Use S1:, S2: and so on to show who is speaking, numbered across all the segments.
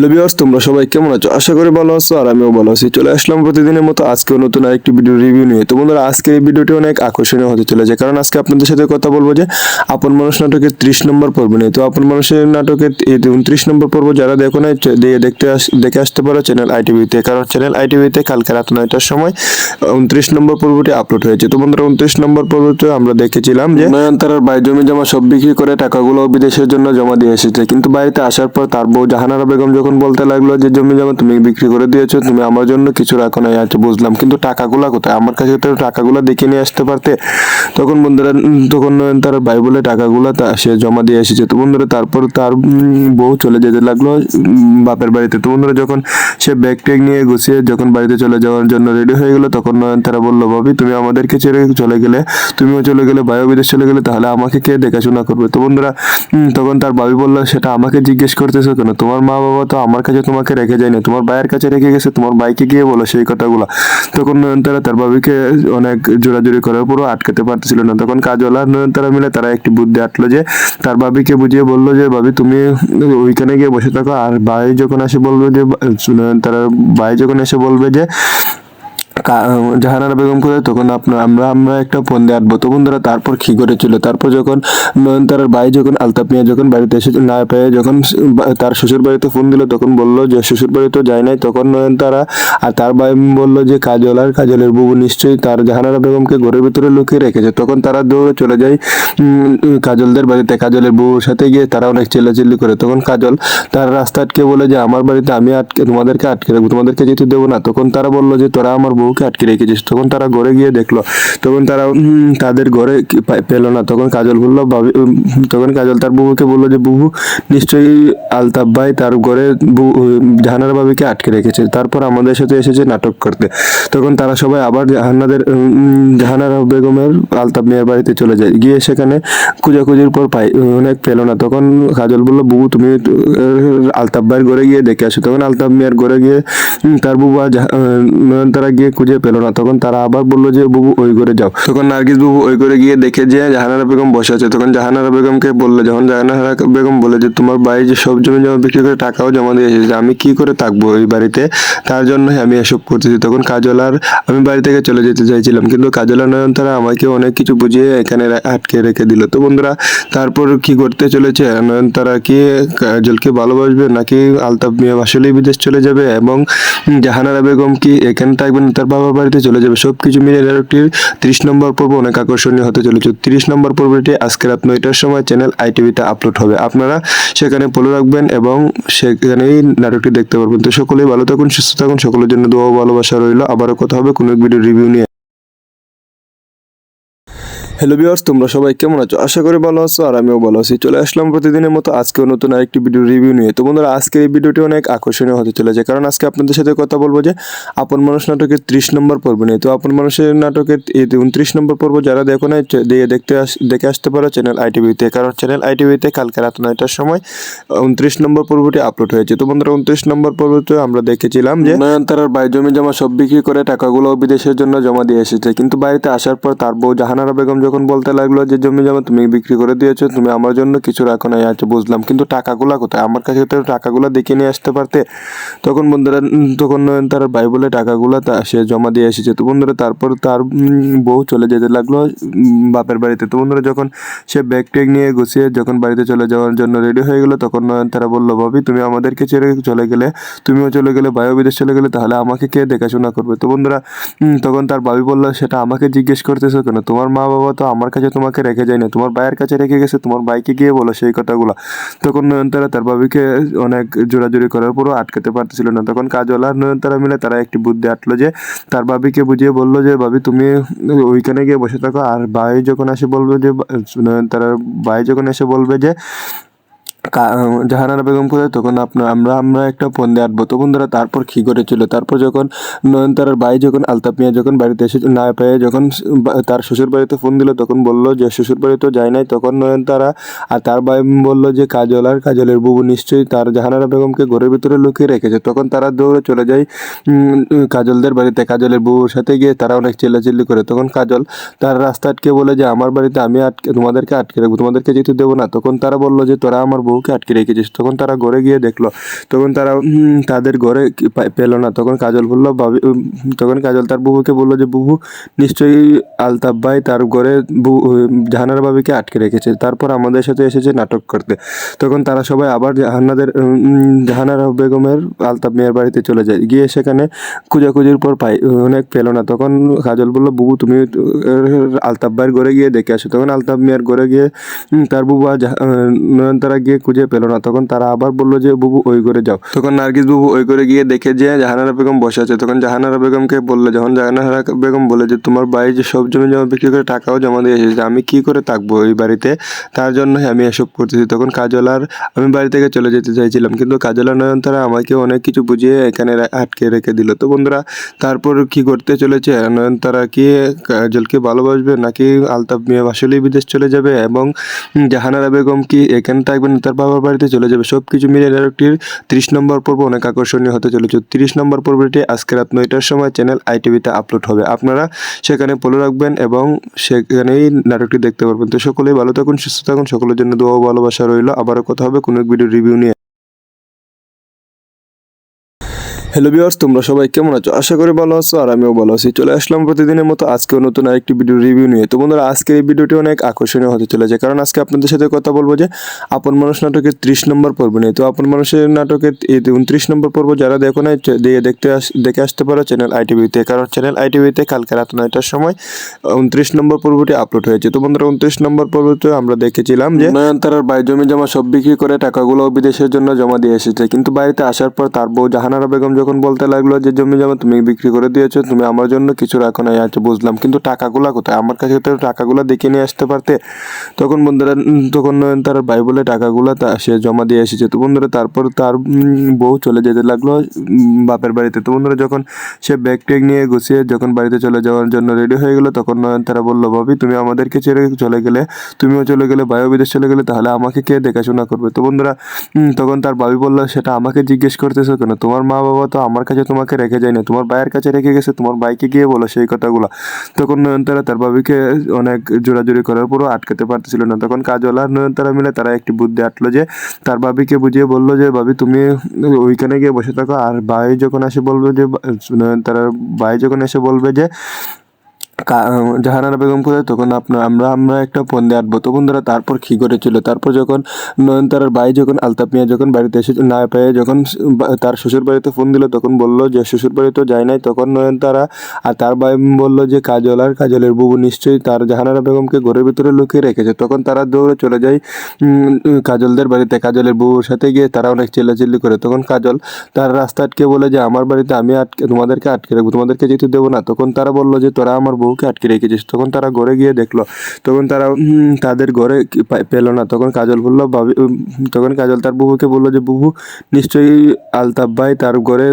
S1: Hello viewers, তোমরা সবাই কেমন আছো? আশা করি ভালো আছো আর আমিও ভালো আছি। চলে আসলাম প্রতিদিনের মতো আজকেও নতুন আরেকটি ভিডিও রিভিউ নিয়ে। তো বন্ধুরা আজকের এই ভিডিওটি অনেক আকর্ষণীয় হতে চলেছে। কারণ আজকে আপনাদের সাথে কথা বলব যে, আপন মানুষ নাটকের ত্রিশ নম্বর পর্ব নিয়ে। তো আপন মানুষের নাটকের উনত্রিশ নম্বর পর্ব যারা দেখো দিয়ে দেখতে দেখে আসতে পারো চ্যানেল আইটিভিতে কারণ চ্যানেল আইটিভিতে কালকে রাত নয়টার সময় উনত্রিশ নম্বর পর্বটি আপলোড হয়েছে। তো বন্ধুরা, উনত্রিশ নম্বর পর্বতে আমরা দেখেছিলাম যে, নয়নতারার বাই জমি জমা সব বিক্রি করে টাকাগুলো বিদেশের জন্য জমা দিয়ে এসেছে। কিন্তু বাড়িতে আসার পর তার বউ জাহানারা বেগম যখন বলতে লাগল যে জমি জমা তুমি বিক্রি করে দিয়েছ, তুমি আমার জন্য কিছু রাখো নাই আচ্ছা বুঝলাম। কিন্তু টাকাগুলো কোথায়? আমার কাছে তো টাকাগুলো দেখে নিয়ে আসতে পারতে। তখন বন্ধুরা তখন তার ভাই বলে, টাকাগুলো সে জমা দিয়ে এসেছে। তো বন্ধুরা, তারপর তার বউ চলে যেতে লাগল বাপের বাড়িতে। তো বন্ধুরা, যখন সে ব্যাগ ট্যাগ নিয়ে গুছিয়ে যখন বাড়িতে চলে যাওয়ার জন্য রেডি হয়ে গেলো, তখন তারা বলল, ভাবি, তুমি আমাদেরকে ছেড়ে চলে গেলে, তুমিও চলে গেলে, ভাইও বিদেশ চলে গেলে, তাহলে আমাকে কে দেখাশোনা করবে? তো বন্ধুরা তখন তার ভাবি বলল, সেটা আমাকে জিজ্ঞেস করতেছো কেন? তোমার মা বাবা তো আমার কাছে তোমাকে রেখে যায়নি, তোমার ভাইয়ের কাছে রেখে গেছে, তোমার ভাইকে গিয়ে বলো সেই কথাগুলো। তখন নয়নতারা তার ভাবিকে অনেক জোরাজুরি করার পরও আটকাতে পারতেছিল না। তখন কাজল আর নয়নতারা মিলে তারা একটি বুদ্ধি আটলো যে, তার ভাবিকে বুঝিয়ে বলল যে, ভাবি, তুমি ওইখানে গিয়ে বসে থাকো। আর ভাই যখন আসে বলবে যে তারা ভাই যখন এসে বলবে যে জাহানারা বেগম করে তখন আপনার আমরা আমরা একটা ফোন দিয়ে আটবো। তো বন্ধুরা তারপর কি করেছিল তারপর যখন নয়নতারার ভাই যখন, আলতাপ মিয়া যখন বাড়িতে এসে, না পেয়ে যখন তার শ্বশুর বাড়িতে ফোন দিল, তখন বলল যে শ্বশুর বাড়ি তো যায় নাই। তখন নয়নতারা আর তার ভাই বলল যে, কাজল আর কাজলের বুবু নিশ্চয়ই তার জাহানারা বেগমকে ঘরের ভিতরে লুকিয়ে রেখেছে। তখন তারা দৌড়ে চলে যায় কাজলদের বাড়িতে। কাজলের বউর সাথে গিয়ে তারা অনেক চেল্লাচিল্লি করে। তখন কাজল তার রাস্তা আটকে বলে যে, আমার বাড়িতে আমি আটকে, তোমাদেরকে আটকে রাখব, তোমাদেরকে যেতে দেবো না। তখন তারা বলল যে, তোরা আমার বউকে আটকে রেখেছিস। তখন তারা ঘরে গিয়ে দেখল। তখন তারা তাদের ঘরে পেল না। তখন কাজল বলল তখন কাজল তার বুবুকে বলল যে, বুবু, নিশ্চয়ই আলতাফ ভাই তার ঘরে জাহানার বাবিকে আটকে রেখেছে। তারপর আমাদের সাথে এসেছে নাটক করতে। তখন তারা সবাই আবার জাহানাদের জাহানারা বেগমের আলতাফ মেয়ের বাড়িতে চলে যায়। গিয়ে সেখানে খুঁজাখুঁজির পর পাই, অনেক পেল না। তখন কাজল বলল, বুবু, তুমি, আলতাফ ভাইয়ের ঘরে গিয়ে দেখে আসো। তখন আলতাফ মেয়ের ঘরে গিয়ে তার বুবু তারা গিয়ে খুঁজে পেল না। তখন তারা আবার বলল যে, বুবু, ওই ঘরে যাও। তখন নার্গিস, বুবু, ওই ঘরে গিয়ে দেখে যে, জাহানারা বেগম বসে আছে। তখন জাহানারা বেগমকে বলল, যখন জাহানারা বেগম বলে যে, তোমার বাড়ি যে সব জমি জমা বিক্রি করে টাকাও জমা দিয়ে এসেছে, আমি কি করে থাকব এই বাড়িতে? তার জন্যই আমি এসব করতেছি। তখন কাজল আর আমি বাড়ি থেকে চলে যেতে চাইছিলাম, কিন্তু কাজল আর নয়নতারা আমাকে অনেক কিছু বুঝিয়ে এখানে আটকে রেখে দিল। তো বন্ধুরা, তারপর কি করতে চলেছে? নয়নতারা কি কাজলকে ভালোবাসবে, নাকি আলতাফ মিয়া আসলেই বিদেশ চলে যাবে? এবং জাহানারা বেগম কি এখানে থাকবেন? তার বাবার বাড়িতে চলে যাবে। সব কিছু মিলে নাটকটির তিরিশ নম্বর পর্ব অনেক আকর্ষণীয় হতে চলেছে। তিরিশ নম্বর পর্বটি আজকে রাত নয়টার সময় চ্যানেল আইটিভিতে আপলোড হবে। আপনারা সেখানে ফলো রাখবেন এবং সেখানেই নাটকটি দেখতে পারবেন। তো সকলেই ভালো থাকুন, সুস্থ থাকুন, সকলের জন্য দোয়া ভালোবাসা রইল। আবারও কথা হবে কোনো ভিডিও রিভিউ নিয়ে। হ্যালো ভিউয়ার্স তোমরা সবাই কেমন আছো? আশা করি ভালো আছো আর আমিও ভালো আছি। চলে আসলাম প্রতিদিনের মতো আজকেও নতুন আরেকটি ভিডিও রিভিউ নিয়ে। তো বন্ধুরা, আজকের এই ভিডিওটি অনেক আকর্ষণীয় হতে চলেছে কারণ আজকে আপনাদের সাথে কথা বলব যে আপন মানুষ নাটকের ত্রিশ নম্বর পর্ব নিয়ে। তো আপন মানুষের নাটকের এই উনত্রিশ নম্বর পর্ব যারা দেখো না দিয়ে দেখতে আস- দেখে আসতে পারো চ্যানেল আইটিভিতে কারণ চ্যানেল আইটিভিতে কালকে রাত নয়টার সময় উনত্রিশ নম্বর পর্বটি আপলোড হয়েছে। তো বন্ধুরা, উনত্রিশ নম্বর পর্বতে আমরা দেখেছিলাম যে নয়নতারার বাই জমি জমা সব বিক্রি করে টাকাগুলো বিদেশের জন্য জমা দিয়ে এসেছে। কিন্তু বাড়িতে আসার পর তার বউ জাহানারা বেগম যখন বলতে লাগল যে জমি জমা তুমি বিক্রি করে দিয়েছ, তুমি আমার জন্য কিছু রাখো নাই আচ্ছা বুঝলাম। কিন্তু টাকাগুলো কোথায়? আমার কাছে তো টাকাগুলো দেখে নিয়ে আসতে পারতে। তখন বন্ধুরা, তখন তার ভাই বলে, টাকাগুলো সে জমা দিয়ে এসেছে। তো বন্ধুরা, তারপর তার বউ চলে যেতে লাগল বাপের বাড়িতে। তো বন্ধুরা, যখন সে ব্যাগ ট্যাগ নিয়ে গুছিয়ে যখন বাড়িতে চলে যাওয়ার জন্য রেডি হয়ে গেলো, তখন তারা বলল, ভাবি, তুমি আমাদেরকে ছেড়ে চলে গেলে, তুমিও চলে গেলে, ভাইও বিদেশ চলে গেলে, তাহলে আমাকে কে দেখাশোনা করবে? তো বন্ধুরা তখন তার ভাবি বলল, সেটা আমাকে জিজ্ঞেস করতেছো কেন? তোমার মা বাবা তো আমার কাছে তোমাকে রেখে যায় না তোমার ভাইয়ের কাছে রেখে গেছে, তোমার ভাইকে গিয়ে বলো সেই কথাগুলো। তখন নয়নতারা তার ভাবিকে অনেক জোরাজুরি করার পরও আটকাতে পারতেছিল না। তখন কাজল আর নয়নতারা মিলে তারা একটি বুদ্ধি আটলো যে, তার ভাবিকে বুঝিয়ে বলল যে, ভাবি, তুমি ওইখানে গিয়ে বসে থাকো। আর ভাই যখন এসে বলবে যে তারা ভাই যখন এসে বলবে যে জাহানারা বেগম করে তখন আপনার, আমরা আমরা একটা ফোন দিয়ে আটবো। তো বন্ধুরা, তারপর কি করেছিল তারপর যখন নয়নতারার ভাই, যখন আলতাপ মিয়া যখন বাড়িতে এসে, না পেয়ে যখন তার শ্বশুর বাড়িতে ফোন দিল, তখন বলল যে, শ্বশুর বাড়ি তো যায় নাই। তখন নয়নতারা আর তার ভাই বলল যে কাজল আর কাজলের বুবু নিশ্চয়ই তার জাহানারা বেগমকে ঘরের ভিতরে লুকিয়ে রেখেছে। তখন তারা দৌড়ে চলে যায় কাজলদের বাড়িতে। কাজলের বুবুর সাথে গিয়ে তারা অনেক চেল্লাচিল্লি করে। তখন কাজল তার রাস্তা আটকে বলে যে, আমার বাড়িতে আমি আটকে, তোমাদেরকে আটকে রাখব, তোমাদেরকে যেতে দেবো না। তখন তারা বলল যে, তোরা আমার বউকে আটকে রেখেছিস। তখন তারা ঘরে গিয়ে দেখল। তখন তারা তাদের ঘরে পেল না। তখন কাজল বলল, ভাবি তখন কাজল তার বুবুকে বলল যে, বুবু, নিশ্চয়ই আলতাফ ভাই তার ঘরে জাহানার বাবিকে আটকে রেখেছে। তারপর আমাদের সাথে এসেছে নাটক করতে। তখন তারা সবাই আবার জাহানাদের জাহানারা বেগমের আলতাফ মেয়ের বাড়িতে চলে যায়। গিয়ে সেখানে খুঁজাখুঁজির পর পাই অনেক পেল না। তখন কাজল বলল, বুবু, তুমি, আলতাফ ভাইয়ের ঘরে গিয়ে দেখে আসো। তখন আলতাফ মেয়ের ঘরে গিয়ে তার বুবু আর নয়নতারা গিয়ে খুঁজে পেল না। তখন তারা আবার বলল যে, বুবু, ওই করে যাও। তখন নার্গিস বুবু ওই করে গিয়ে দেখে যে, জাহানারা বেগম বসে আছে। তখন জাহানারা বেগমকে বলল, যখন জাহানারা বেগম বলে যে, তোমার বাড়ি যে সব জমি জমা বিক্রি করে টাকাও জমা দিয়ে এসেছে আমি কি করে থাকব এই বাড়িতে? তার জন্যই আমি এসব করতেছি। তখন কাজলার, আমি বাড়ি থেকে চলে যেতে চাইছিলাম, কিন্তু কাজল আর নয়নতারা আমাকে অনেক কিছু বুঝিয়ে এখানে আটকে রেখে দিল। তো বন্ধুরা, তারপর কি করতে চলেছে? নয়নতারা কি কাজলকে ভালোবাসবে, নাকি আলতাফ মিয়া আসলেই বিদেশ চলে যাবে? এবং জাহানারা বেগম কি এখানে থাকবে না তার বাবার বাড়িতে চলে যাবে। সব কিছু মিলে নাটকটির ত্রিশ নম্বর পর্ব অনেক আকর্ষণীয় হতে চলেছে। তিরিশ নম্বর পর্বটি আজকে রাত নয়টার সময় চ্যানেল আইটিভিতে আপলোড হবে। আপনারা সেখানে ফলো রাখবেন এবং সেখানেই নাটকটি দেখতে পারবেন। তো সকলেই ভালো থাকুন, সুস্থ থাকুন, সকলের জন্য দোয়া ভালোবাসা রইল। আবারও কথা হবে কোনো এক ভিডিও রিভিউ নিয়ে। হ্যালো ভিউয়ার্স তোমরা সবাই কেমন আছো? আশা করি ভালো আছো আর আমিও ভালো আছি। চলে আসলাম প্রতিদিনের মতো আজকেও নতুন আরেকটি ভিডিও রিভিউ নিয়ে। তো বন্ধুরা, আজকের এই ভিডিওটি অনেক আকর্ষণীয় হতে চলেছে। কারণ আজকে আপনাদের সাথে কথা বলব যে আপন মানুষ নাটকের ত্রিশ নম্বর পর্ব নিয়ে। তো আপন মানুষের নাটকের এই উনত্রিশ নম্বর পর্ব যারা দেখো না দিয়ে দেখতে দেখে আসতে পারো চ্যানেল আইটিভিতে কারণ চ্যানেল আইটিভিতে কালকে রাত নয়টার সময় উনত্রিশ নম্বর পর্বটি আপলোড হয়েছে। তো বন্ধুরা, উনত্রিশ নম্বর পর্বতে আমরা দেখেছিলাম যে নয়নতারার বাই জমি জমা সব বিক্রি করে টাকাগুলো বিদেশের জন্য জমা দিয়ে এসেছে। কিন্তু বাড়িতে আসার পর তার বউ জাহানারা বেগম যখন বলতে লাগল যে জমি জমা তুমি বিক্রি করে দিয়েছ, তুমি আমার জন্য কিছু রাখো নাই আছে বুঝলাম। কিন্তু টাকাগুলা কোথায়? আমার কাছে তো টাকাগুলা দেখে নিয়ে আসতে পারতে। তখন বন্ধুরা তখন নয়নতারার ভাই বলে, টাকাগুলা তা সে জমা দিয়ে এসেছে। তো বন্ধুরা, তারপর তার বউ চলে যেতে লাগল বাপের বাড়িতে। তো বন্ধুরা, যখন সে ব্যাগ ট্যাগ নিয়ে গুছিয়ে যখন বাড়িতে চলে যাওয়ার জন্য রেডি হয়ে গেলো, তখন নয়নতারা বলল, ভাবি, তুমি আমাদেরকে ছেড়ে চলে গেলে, তুমিও চলে গেলে, ভাইও বিদেশ চলে গেলে, তাহলে আমাকে কে দেখাশোনা করবে? তো বন্ধুরা তখন তার ভাবি বলল, সেটা আমাকে জিজ্ঞেস করতেছো কেন? তোমার মা বাবা তো আমার কাছে তোমাকে রেখে যায় না তোমার ভাইয়ের কাছে রেখে গেছে, তোমার ভাইকে গিয়ে বলো সেই কথাগুলো। তখন নয়নতারা তার বাবিকে অনেক জোরাজুরি করার পরও আটকাতে পারতেছিল না। তখন কাজল আর নয়নতারা মিলে তারা একটি বুদ্ধি আটলো যে, তার বাবিকে বুঝিয়ে বলল যে বাবি তুমি ওইখানে গিয়ে বসে থাকো। আর ভাই যখন এসে বলবে যে, নয়নতারার ভাই যখন এসে বলবে যে জাহানারা বেগম কোথায়? তখন আপনার আমরা আমরা একটা ফোন আটবো। তো বন্ধুরা, তারপর কি করেছিল তারপর যখন নয়নতারার ভাই যখন আলতাপ মিয়া যখন বাড়িতে এসে না পেয়ে যখন তার শ্বশুর বাড়িতে ফোন দিল, তখন বলল যে শ্বশুর বাড়িতেও যায় নাই। তখন নয়নতারা আর তার ভাই বলল যে, কাজল আর কাজলের বুবু নিশ্চয়ই তার জাহানারা বেগমকে ঘরের ভিতরে লুকিয়ে রেখেছে। তখন তারা দৌড়ে চলে যায় কাজলদের বাড়িতে। কাজলের বুবুর সাথে গিয়ে তারা অনেক চেল্লাচিল্লি করে। তখন কাজল তার রাস্তা আটকে বলে যে, আমার বাড়িতে আমি আটকে, তোমাদেরকে আটকে রাখব, তোমাদেরকে যেতে দেবো না। তখন তারা বলল যে, তোরা আমার বউকে আটকে রেখেছিস? তখন তারা ঘরে গিয়ে দেখল। তখন তারা তাদের ঘরে পেল না। তখন কাজল বলল, ভাবি তখন কাজল তার বুবুকে বলল যে, বুবু, নিশ্চয়ই আলতাফ ভাই তার ঘরে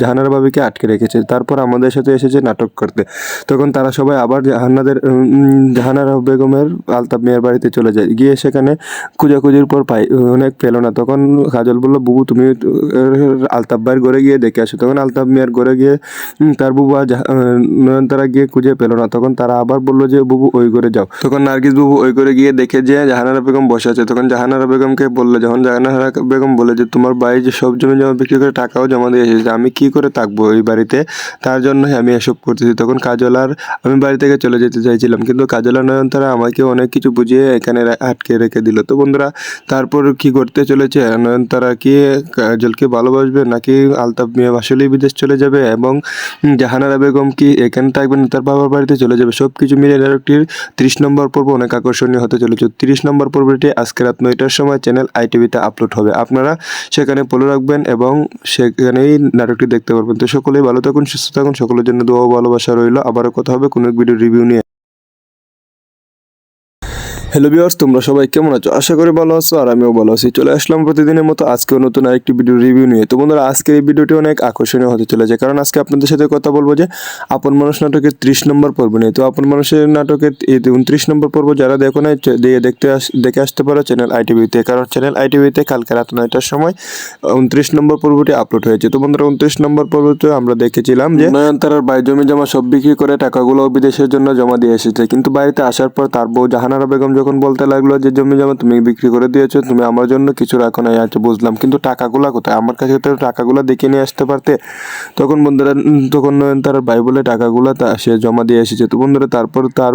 S1: জাহানারা বাবিকে আটকে রেখেছে। তারপর আমাদের সাথে এসেছে নাটক করতে। তখন তারা সবাই আবার জাহানাদের জাহানারা বেগমের, আলতাফ মেয়ের বাড়িতে চলে যায়। গিয়ে সেখানে খুঁজাখুঁজির পর পাই অনেক পেল না। তখন কাজল বলল, বুবু, তুমি আলতাফ ভাইয়ের ঘরে গিয়ে দেখে আসো। তখন আলতাফ মিয়ার ঘরে গিয়ে তার বুবু আর নয়নতারা গিয়ে খুঁজে পেল না। তখন তারা আবার বলল যে, বুবু, ওই করে যাও। তখন নার্গিস বুবু ওই করে গিয়ে দেখে যে, জাহানারা বেগম বসে আছে। তখন জাহানারা বেগমকে বলল, যখন জাহানারা বেগম বলে যে, তোমার বাড়ি যে সব জমি জমা বিক্রি করে টাকাও জমা দিয়ে এসেছে, আমি কি করে থাকব এই বাড়িতে? তার জন্যই আমি এসব করতেছি। তখন কাজল আর আমি বাড়ি থেকে চলে যেতে চাইছিলাম, কিন্তু কাজল আর নয়নতারা আমাকে অনেক কিছু বুঝিয়ে এখানে আটকে রেখে দিল। তো বন্ধুরা, তারপর কি করতে চলেছে? নয়নতারা কি কাজলকে ভালোবাসবে, নাকি আলতাফ মিয়া আসলেই বিদেশ চলে যাবে? এবং জাহানারা বেগম কি এখানে থাকবে না তার বাবার বাড়িতে চলে যাবে। সব কিছু মিলে নাটকটির ত্রিশ নম্বর পর্ব অনেক আকর্ষণীয় হতে চলেছে। তিরিশ নম্বর পর্বটি আজকে রাত নয়টার সময় চ্যানেল আইটিভিতে আপলোড হবে। আপনারা সেখানে ফলো রাখবেন এবং সেখানেই নাটকটি দেখতে পারবেন। তো সকলেই ভালো থাকুন, সুস্থ থাকুন, সকলের জন্য দোয়া ভালোবাসা রইল। আবারও কথা হবে কোনো এক ভিডিও রিভিউ নিয়ে। হ্যালো ভিউয়ার্স তোমরা সবাই কেমন আছো? আশা করি ভালো আছো আর আমিও ভালো আছি। চলে আসলাম প্রতিদিনের মতো আজকেও নতুন আরেকটি ভিডিও রিভিউ নিয়ে। তো বন্ধুরা, আজকের এই ভিডিওটি অনেক আকর্ষণীয় হতে চলেছে। কারণ আজকে আপনাদের সাথে কথা বলব যে, আপন মানুষ নাটকের ত্রিশ নম্বর পর্ব নিয়ে। তো আপন মানুষের নাটকের এই উনত্রিশ নম্বর পর্ব যারা দেখো না দিয়ে দেখতে দেখে আসতে পারো চ্যানেল আইটিভিতে। কারণ চ্যানেল আইটিভিতে কালকে রাত নয়টার সময় উনত্রিশ নম্বর পর্বটি আপলোড হয়েছে। তো বন্ধুরা, উনত্রিশ নম্বর পর্বতে আমরা দেখেছিলাম যে, নয়নতারার বাই জমি জমা সব বিক্রি করে টাকাগুলো বিদেশের জন্য জমা দিয়ে এসেছে। কিন্তু বাড়িতে আসার পর তার বউ জাহানারা বেগম যখন বলতে লাগল যে জমি জমা তুমি বিক্রি করে দিয়েছ, তুমি আমার জন্য কিছু রাখো না আচ্ছা বুঝলাম। কিন্তু টাকাগুলো কোথায়? আমার কাছে তো টাকাগুলো দেখে নিয়ে আসতে পারতে। তখন বন্ধুরা তখন তার ভাই বলে, টাকাগুলো তা সে জমা দিয়ে এসেছে। তো বন্ধুরা, তারপর তার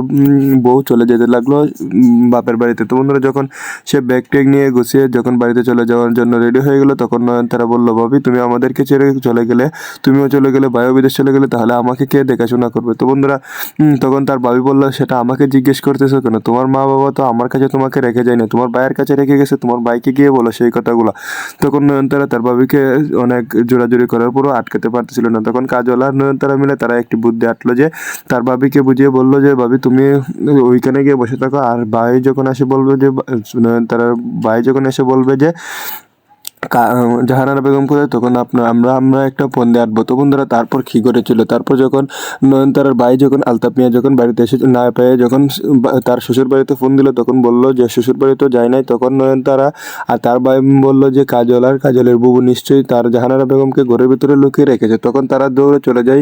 S1: বউ চলে যেতে লাগল বাপের বাড়িতে। তো বন্ধুরা, যখন সে ব্যাগ ট্যাগ নিয়ে গুছিয়ে যখন বাড়িতে চলে যাওয়ার জন্য রেডি হয়ে গেলো, তখন নয়ন তারা বলল, ভাবি, তুমি আমাদেরকে ছেড়ে চলে গেলে, তুমিও চলে গেলে, ভাইও বিদেশ চলে গেলে, তাহলে আমাকে কে দেখাশোনা করবে? তো বন্ধুরা তখন তার ভাবি বলল, সেটা আমাকে জিজ্ঞেস করতেছো কেন? তোমার মা বাবা তো আমার কাছে তোমাকে রেখে যায় না তোমার ভাইয়ের কাছে রেখে গেছে, তোমার ভাইকে গিয়ে বলো সেই কথাগুলো। তখন নয়নতারা তার ভাবিকে অনেক জোরাজুরি করার পরও আটকাতে পারতেছিল না। তখন কাজল আর নয়নতারা মিলে তারা একটি বুদ্ধি আটলো যে, তার ভাবিকে বুঝিয়ে বলল যে, ভাবি, তুমি ওইখানে গিয়ে বসে থাকো। আর ভাই যখন এসে বলবে যে নয়নতারা ভাই যখন এসে বলবে যে জাহানারা বেগম কোথায়? তখন আপনার আমরা আমরা একটা ফোন দিয়ে আটবো। তো বন্ধুরা, তারপর কী করেছিল তারপর যখন নয়নতারার ভাই যখন আলতাপ মিয়া যখন বাড়িতে এসে না পেয়ে যখন তার শ্বশুর বাড়িতে ফোন দিল, তখন বলল যে, শ্বশুর বাড়ি তো যায় নাই। তখন নয়নতারা আর তার ভাই বলল যে, কাজল আর কাজলের বুবু নিশ্চয়ই তার জাহানারা বেগমকে ঘরের ভিতরে লুকিয়ে রেখেছে। তখন তারা দৌড়ে চলে যায়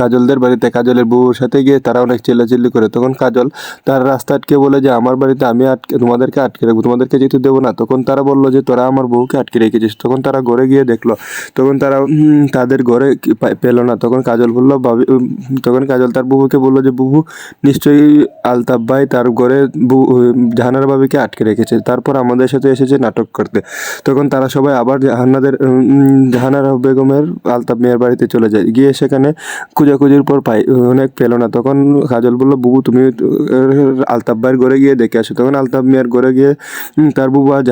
S1: কাজলদের বাড়িতে। কাজলের বুবুর সাথে গিয়ে তারা অনেক চিল্লাচিল্লি করে। তখন কাজল তার রাস্তা আটকে বলে যে, আমার বাড়িতে আমি আটকে, তোমাদেরকে আটকে রাখব, তোমাদেরকে যেতে দেবো না। তখন তারা বলল যে, তোরা আমার বউকে আটকে রেখেছিস। তখন তারা ঘরে গিয়ে দেখল। তখন তারা তাদের ঘরে পেল না। তখন কাজল বলল, ভাবি তখন কাজল তার বুবুকে বলল যে, বুবু, নিশ্চয়ই আলতাফ ভাই তার ঘরে জাহানার বাবিকে আটকে রেখেছে। তারপর আমাদের সাথে এসেছে নাটক করতে। তখন তারা সবাই আবার জাহানাদের জাহানারা বেগমের আলতাফ মেয়ের বাড়িতে চলে যায়। গিয়ে সেখানে খুঁজাখুঁজির পর পাই, অনেক পেল না। তখন কাজল বলল, বুবু, তুমি, আলতাফ ভাইয়ের ঘরে গিয়ে দেখে আসো। তখন আলতাফ মেয়ের ঘরে গিয়ে তার বুবু আর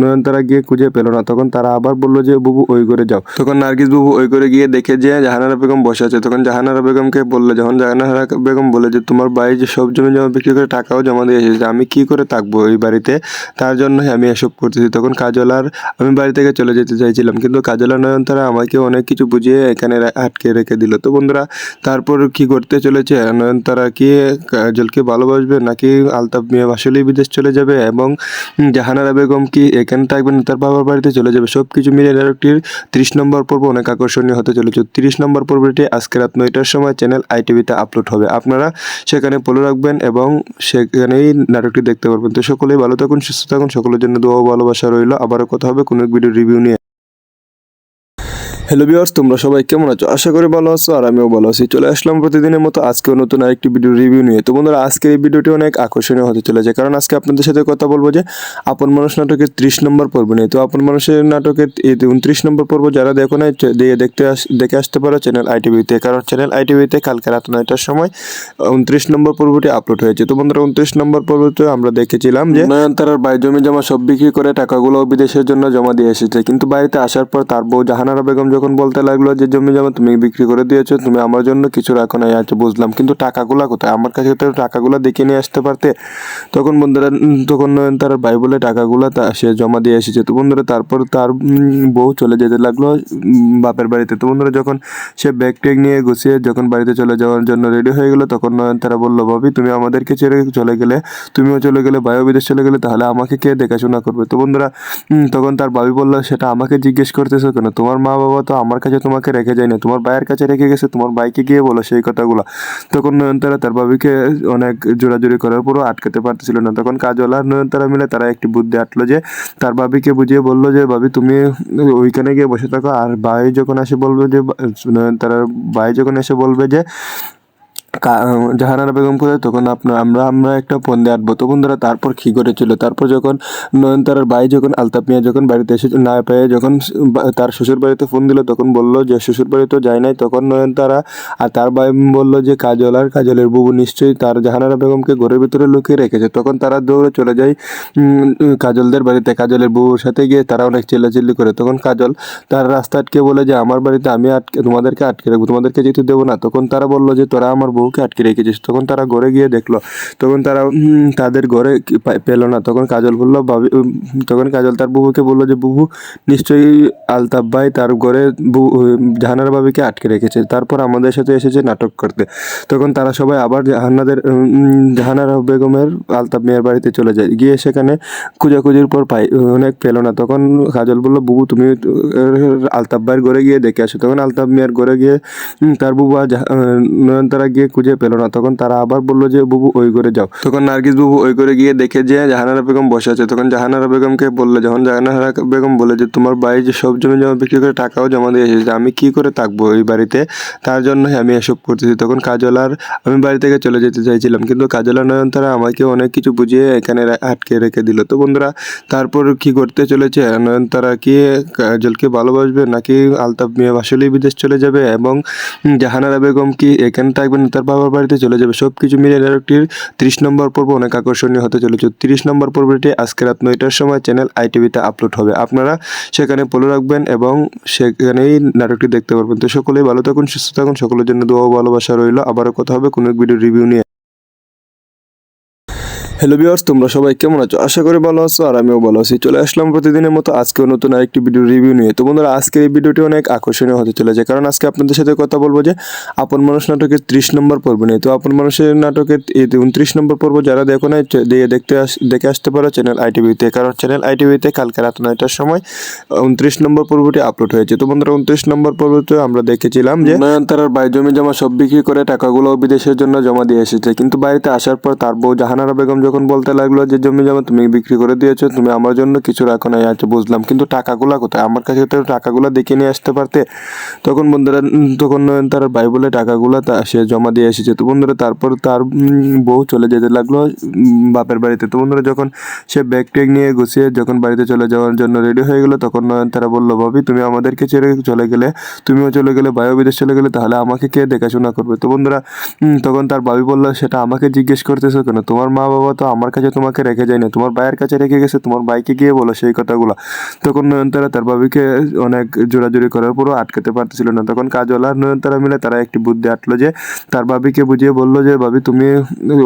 S1: নয়নতারা গিয়ে খুঁজে পেল না। তখন তারা আবার বলল যে, বুবু, ওই করে যাও। তখন নার্গিস বুবু ওই করে গিয়ে দেখে যে, জাহানারা বেগম বসে আছে। তখন জাহানারা বেগমকে বলল, যখন জাহানারা বেগম বলে যে, তোমার বাড়ি যে সব জমি জমা বিক্রি করে টাকাও জমা দিয়ে এসেছে, আমি কি করে থাকব এই বাড়িতে? তার জন্যই আমি এসব করতেছি। তখন কাজল আর আমি বাড়ি থেকে চলে যেতে চাইছিলাম, কিন্তু কাজল নয়নতারা আমাকে অনেক কিছু বুঝিয়ে এখানে আটকে রেখে দিল। তো বন্ধুরা, তারপর কি করতে চলেছে? নয়নতারা কি কাজলকে ভালোবাসবে, নাকি আলতাফ মিয়া আসলেই বিদেশ চলে যাবে? এবং জাহানারা বেগম কি এখানে থাকবে না? তার বাবার বাড়িতে চলে যাবে। সব কিছু মিলে নাটকটির তিরিশ নম্বর পর্ব অনেক আকর্ষণীয় হতে চলেছে। তিরিশ নম্বর পর্বটি আজকে রাত নয়টার সময় চ্যানেল আইটিভিতে আপলোড হবে। আপনারা সেখানে ফলো রাখবেন এবং সেখানেই নাটকটি দেখতে পারবেন। তো সকলেই ভালো থাকুন, সুস্থ থাকুন। সকলের জন্য দোয়া ভালোবাসা রইল। আবারও কথা হবে কোনো এক ভিডিও রিভিউ নিয়ে। হ্যালো ভিউয়ার্স তোমরা সবাই কেমন আছো? আশা করি ভালো আছো আর আমিও ভালো আছি। চলে আসলাম প্রতিদিনের মতো আজকেও নতুন আরেকটি ভিডিও রিভিউ নিয়ে। তো বন্ধুরা, আজকের এই ভিডিওটি অনেক আকর্ষণীয় হতে চলেছে। কারণ আজকে আপনাদের সাথে কথা বলব যে, আপন মানুষ নাটকের ত্রিশ নম্বর পর্ব নিয়ে। তো আপন মানুষের নাটকের উনত্রিশ নম্বর পর্ব যারা দেখো না দিয়ে দেখতে দেখে আসতে পারো চ্যানেল আইটিভিতে কারণ চ্যানেল আইটিভিতে কালকে রাত নয়টার সময় উনত্রিশ নম্বর পর্বটি আপলোড হয়েছে। তো বন্ধুরা, উনত্রিশ নম্বর পর্বতে আমরা দেখেছিলাম যে, নয়নতারার বাই জমি জমা সব বিক্রি করে টাকাগুলো বিদেশের জন্য জমা দিয়ে এসেছে। কিন্তু বাড়িতে আসার পর তার বউ জাহানারা বেগম যখন বলতে লাগল যে জমি জমা তুমি বিক্রি করে দিয়েছ, তুমি আমার জন্য কিছু রাখো না আচ্ছা বুঝলাম। কিন্তু টাকাগুলা কোথায়? আমার কাছে তো টাকাগুলা দেখে নিয়ে আসতে পারতে। তখন বন্ধুরা তখন নয়নতারার ভাই বলে টাকাগুলা তা সে জমা দিয়ে এসেছে। তো বন্ধুরা, তারপর তার বউ চলে যেতে লাগল বাপের বাড়িতে। তো বন্ধুরা, যখন সে ব্যাগ ট্যাগ নিয়ে গুছিয়ে যখন বাড়িতে চলে যাওয়ার জন্য রেডি হয়ে গেলো, তখন নয়নতারা বলল, ভাবি, তুমি আমাদেরকে ছেড়ে চলে গেলে, তুমিও চলে গেলে, ভাইও বিদেশ চলে গেলে, তাহলে আমাকে কে দেখাশোনা করবে? তো বন্ধুরা তখন তার ভাবি বলল, সেটা আমাকে জিজ্ঞেস করতেছো কেন? তোমার মা বাবা তো আমার কাছে তোমাকে রেখে যায় না তোমার ভাইয়ের কাছে রেখে গেছে, তোমার ভাইকে গিয়ে বলো সেই কথাগুলো। তখন নয়নতারা তার বাবিকে অনেক জোরাজুরি করার পরও আটকাতে পারতেছিল না। তখন কাজল আর নয়নতারা মিলে তারা একটি বুদ্ধি আটলো যে, তার বাবিকে বুঝিয়ে বলল যে বাবি তুমি ওইখানে গিয়ে বসে থাকো। আর ভাই যখন এসে বলবে যে, নয়নতারার ভাই যখন এসে বলবে যে জাহানারা বেগম কোথায়? তখন আপনার, আমরা আমরা একটা ফোন দিয়ে আটবো। তো বন্ধুরা, তারপর কী করেছিল তারপর যখন নয়নতারার ভাই যখন, আলতাপ মিয়া যখন বাড়িতে এসে, না পেয়ে যখন তার শ্বশুর বাড়িতে ফোন দিল, তখন বলল যে শ্বশুর বাড়ি তো যায় নাই। তখন নয়নতারা আর তার ভাই বলল যে, কাজল আর কাজলের বুবু নিশ্চয়ই তার জাহানারা বেগমকে ঘরের ভিতরে লুকিয়ে রেখেছে। তখন তারা দৌড়ে চলে যায় কাজলদের বাড়িতে। কাজলের বুবুর সাথে গিয়ে তারা অনেক চিল্লাচিল্লি করে। তখন কাজল তার রাস্তা আটকে বলে যে, আমার বাড়িতে আমি আটকে, তোমাদেরকে আটকে রাখব, তোমাদেরকে যেতে দেবো না। তখন তারা বলল যে, তোরা আমার বউকে আটকে রেখেছিস। তখন তারা ঘরে গিয়ে দেখল। তখন তারা তাদের ঘরে পেল না। তখন কাজল বলল, ভাবি তখন কাজল তার বুবুকে বলল যে, বুবু, নিশ্চয়ই আলতাফ ভাই তার ঘরে জাহানার বাবিকে আটকে রেখেছে। তারপর আমাদের সাথে এসেছে নাটক করতে। তখন তারা সবাই আবার জাহানাদের জাহানার বেগমের আলতাফ মেয়ের বাড়িতে চলে যায়। গিয়ে সেখানে খুঁজাখুঁজির পর পাই, অনেক পেল না। তখন কাজল বলল, বুবু, তুমি, আলতাফ ভাইয়ের ঘরে গিয়ে দেখে আসো। তখন আলতাফ মেয়ের ঘরে গিয়ে তার বুবু আর নয়নতারা গিয়ে খুঁজে পেল না। তখন তারা আবার বলল যে, বুবু, ওই করে যাও। তখন নার্গিস বুবু ওই করে গিয়ে দেখে যে, জাহানারা বেগম বসে আছে। তখন জাহানারা বেগমকে বলল, যখন জাহানারা বেগম বলে যে, তোমার বাড়ি যে সব জমি জমা বিক্রি করে টাকাও জমা দিয়ে এসেছে, আমি কি করে থাকব এই বাড়িতে? তার জন্যই আমি এসব করতেছি। তখন কাজল আর আমি বাড়ি থেকে চলে যেতে চাইছিলাম, কিন্তু কাজল নয়নতারা আমাকে অনেক কিছু বুঝিয়ে এখানে আটকে রেখে দিল। তো বন্ধুরা, তারপর কি করতে চলেছে? নয়নতারা কি কাজলকে ভালোবাসবে, নাকি আলতাফ মিয়া আসলেই বিদেশ চলে যাবে? এবং জাহানারা বেগম কি এখানে থাকবেন? তার বাবার বাড়িতে চলে যাবে। সব কিছু মিলে নাটকটির তিরিশ নম্বর পর্ব অনেক আকর্ষণীয় হতে চলেছে। তিরিশ নম্বর পর্বটি আজকে রাত নয়টার সময় চ্যানেল আইটিভিতে আপলোড হবে। আপনারা সেখানে ফলো রাখবেন এবং সেখানেই নাটকটি দেখতে পারবেন। তো সকলেই ভালো থাকুন, সুস্থ থাকুন। সকলের জন্য দোয়া ভালোবাসা রইল। আবারও কথা হবে কোনো ভিডিও রিভিউ নিয়ে। হ্যালো ভিউয়ার্স তোমরা সবাই কেমন আছো? আশা করি ভালো আছো আর আমিও ভালো আছি। চলে আসলাম প্রতিদিনের মতো আজকেও নতুন আরেকটি ভিডিও রিভিউ নিয়ে। তো বন্ধুরা, আজকের এই ভিডিওটি অনেক আকর্ষণীয় হতে চলেছে। কারণ আজকে আপনাদের সাথে কথা বলব যে, আপন মানুষ নাটকের ত্রিশ নম্বর পর্ব নিয়ে। তো আপন মানুষের নাটকের উনত্রিশ নম্বর পর্ব যারা দেখো না দিয়ে দেখতে দেখে আসতে পারো চ্যানেল আইটিভিতে কারণ চ্যানেল আইটিভিতে কালকে রাত নয়টার সময় উনত্রিশ নম্বর পর্বটি আপলোড হয়েছে। তো বন্ধুরা, উনত্রিশ নম্বর পর্বতে আমরা দেখেছিলাম যে, নয়নতারার বাই জমি জমা সব বিক্রি করে টাকাগুলো বিদেশের জন্য জমা দিয়ে এসেছে। কিন্তু বাড়িতে আসার পর তার বউ জাহানারা বেগম বলতে লাগল যে, জমি জমা তুমি বিক্রি করে দিয়েছ, তুমি আমার জন্য কিছু রাখো নাই। আচ্ছা বুঝলাম। কিন্তু টাকাগুলো কোথায়? আমার কাছে তো টাকাগুলো দেখে নিয়ে আসতে পারতে। তখন বন্ধুরা তখন নয়নতারার ভাই বলে, টাকাগুলো তা সে জমা দিয়ে এসেছে। তো বন্ধুরা, তারপর তার বউ চলে যেতে লাগল বাপের বাড়িতে। তো বন্ধুরা, যখন সে ব্যাগ ট্যাগ নিয়ে গুছিয়ে যখন বাড়িতে চলে যাওয়ার জন্য রেডি হয়ে গেলো, তখন নয়নতারা বলল, ভাবি, তুমি আমাদেরকে ছেড়ে চলে গেলে, তুমিও চলে গেলে বায়ু বিদেশ চলে গেলে, তাহলে আমাকে কে দেখাশোনা করবে? তো বন্ধুরা তখন তার ভাবি বলল, সেটা আমাকে জিজ্ঞেস করতেছো কেন? তোমার মা বাবা তো আমার কাছে তোমাকে রেখে যায় না তোমার ভাইয়ের কাছে রেখে গেছে, তোমার ভাইকে গিয়ে বলো সেই কথাগুলো। তখন নয়নতারা তার বাবিকে অনেক জোরাজুরি করার পরও আটকাতে পারতেছিল না। তখন কাজল আর নয়নতারা মিলে তারা একটি বুদ্ধি আটলো যে, তার বাবিকে বুঝিয়ে বলল যে, ভাবি, তুমি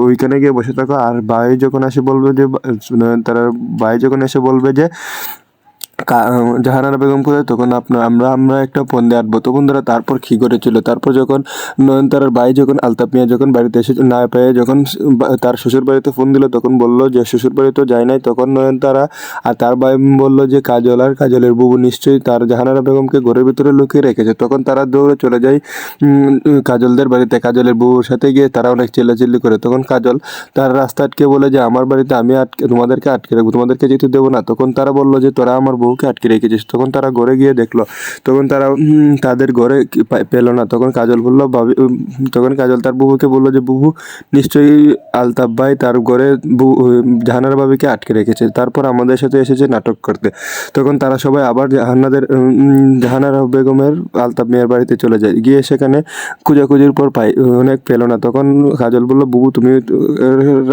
S1: ওইখানে গিয়ে বসে থাকো। আর ভাই যখন এসে বলবে যে, নয়নতারার ভাই যখন এসে বলবে যে জাহানারা বেগম কোথায়? তখন আপনার, আমরা আমরা একটা ফোন দিয়ে আটবো। তো বন্ধুরা, তারপর কি করেছিল তারপর যখন নয়নতারার ভাই যখন, আলতাপ মিয়া যখন বাড়িতে এসে, না পেয়ে যখন তার শ্বশুর বাড়িতে ফোন দিল, তখন বলল যে শ্বশুর বাড়িতে যায় নাই। তখন নয়নতারা আর তার ভাই বলল যে, কাজল আর কাজলের বুবু নিশ্চয়ই তার জাহানারা বেগমকে ঘরের ভিতরে লুকিয়ে রেখেছে। তখন তারা দৌড়ে চলে যায় কাজলদের বাড়িতে। কাজলের বুবুর সাথে গিয়ে তারা অনেক চিল্লাচিল্লি করে। তখন কাজল তার রাস্তা আটকে বলে যে, আমার বাড়িতে আমি আটকে, তোমাদেরকে আটকে রাখব, তোমাদেরকে যেতে দেবো না। তখন তারা বলল যে, তোরা আমার বউকে আটকে রেখেছিস। তখন তারা ঘরে গিয়ে দেখল। তখন তারা তাদের ঘরে পেল না। তখন কাজল বলল, ভাবি তখন কাজল তার বুবুকে বলল যে, বুবু, নিশ্চয়ই আলতাফ ভাই তার ঘরে জাহানার বাবিকে আটকে রেখেছে। তারপর আমাদের সাথে এসেছে নাটক করতে। তখন তারা সবাই আবার জাহানাদের জাহানার বেগমের আলতাফ মেয়ের বাড়িতে চলে যায়। গিয়ে সেখানে খুঁজাখুঁজির পর পাই, অনেক পেল না। তখন কাজল বলল, বুবু, তুমি,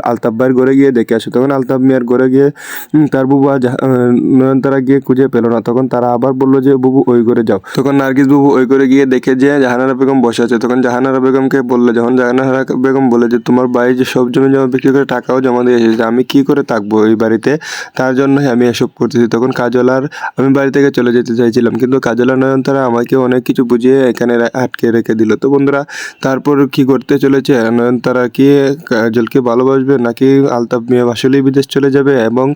S1: আলতাফ ভাইয়ের ঘরে গিয়ে দেখে আসো। তখন আলতাফ মেয়ের ঘরে গিয়ে তার বুবু আর নয়নতারা গিয়ে খুঁজে পেল না। তখন তারা আবার বলল যে, বুবু, ওই করে যাও। তখন নার্গিস বুবু ওই করে গিয়ে দেখে যে, জাহানারা বেগম বসে আছে। তখন জাহানারা বেগমকে বলল, যখন জাহানারা বেগম বলে যে, তোমার বাড়ি যে সব জমি জমা বিক্রি করে টাকাও জমা দিয়ে এসেছে, আমি কি করে থাকব এই বাড়িতে? তার জন্যই আমি এসব করতেছি। তখন কাজল আর আমি বাড়ি থেকে চলে যেতে চাইছিলাম, কিন্তু কাজল নয়নতারা আমাকে অনেক কিছু বুঝিয়ে এখানে আটকে রেখে দিল। তো বন্ধুরা, তারপর কি করতে চলেছে? নয়নতারা কি কাজলকে ভালোবাসবে? নাকি আলতাফ মিয়া আসলেই বিদেশ চলে যাবে? এবং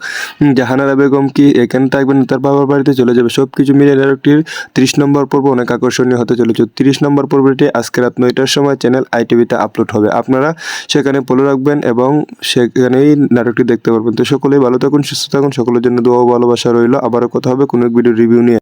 S1: জাহানারা বেগম কি এখানে থাকবেন? তার বাবার বাড়িতে চলে যাবে। সব কিছু মিলে নাটকটির ত্রিশ নম্বর পর্ব অনেক আকর্ষণীয় হতে চলেছে। তিরিশ নম্বর পর্বটি আজকে রাত নয়টার সময় চ্যানেল আইটিভিতে আপলোড হবে। আপনারা সেখানে ফলো রাখবেন এবং সেখানেই নাটকটি দেখতে পারবেন। তো সকলেই ভালো থাকুন, সুস্থ থাকুন। সকলের জন্য দোয়া ভালোবাসা রইল। আবারও কথা হবে কোনো এক ভিডিও রিভিউ নিয়ে।